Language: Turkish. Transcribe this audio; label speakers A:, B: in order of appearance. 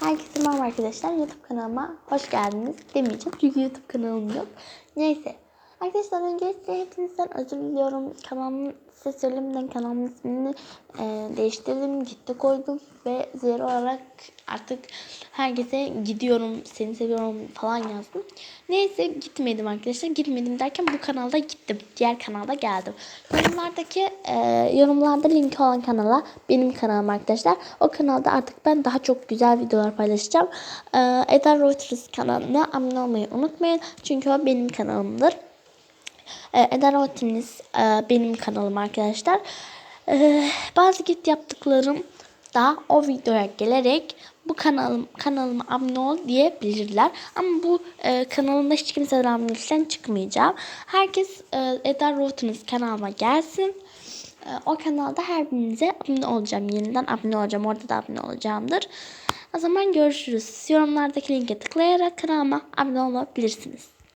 A: Herkese merhaba arkadaşlar. YouTube kanalıma hoş geldiniz demeyeceğim. Çünkü YouTube kanalım yok. Neyse. Arkadaşlar öncelikle hepinizden özür diliyorum. Kanalımın size söylemeden kanalımın ismini e, değiştirdim. Ciddi koydum. Ve zero olarak artık herkese gidiyorum, seni seviyorum falan yazdım. Neyse gitmedim arkadaşlar. Gitmedim derken bu kanalda gittim. Diğer kanalda geldim. Yorumlardaki e, yorumlarda linki olan kanala benim kanalım arkadaşlar. O kanalda artık ben daha çok güzel videolar paylaşacağım. E, Eda Reuters kanalına abone olmayı unutmayın. Çünkü o benim kanalımdır. E, Eda Reuters e, benim kanalım arkadaşlar. E, bazı git yaptıklarım da o videoya gelerek bu kanalım kanalıma abone ol diyebilirler. Ama bu e, kanalımda hiç kimseden abonelikten çıkmayacağım. Herkes e, Eda Reuters kanalıma gelsin. E, o kanalda her birinize abone olacağım. Yeniden abone olacağım. Orada da abone olacağımdır. O zaman görüşürüz. Yorumlardaki linke tıklayarak kanalıma abone olabilirsiniz.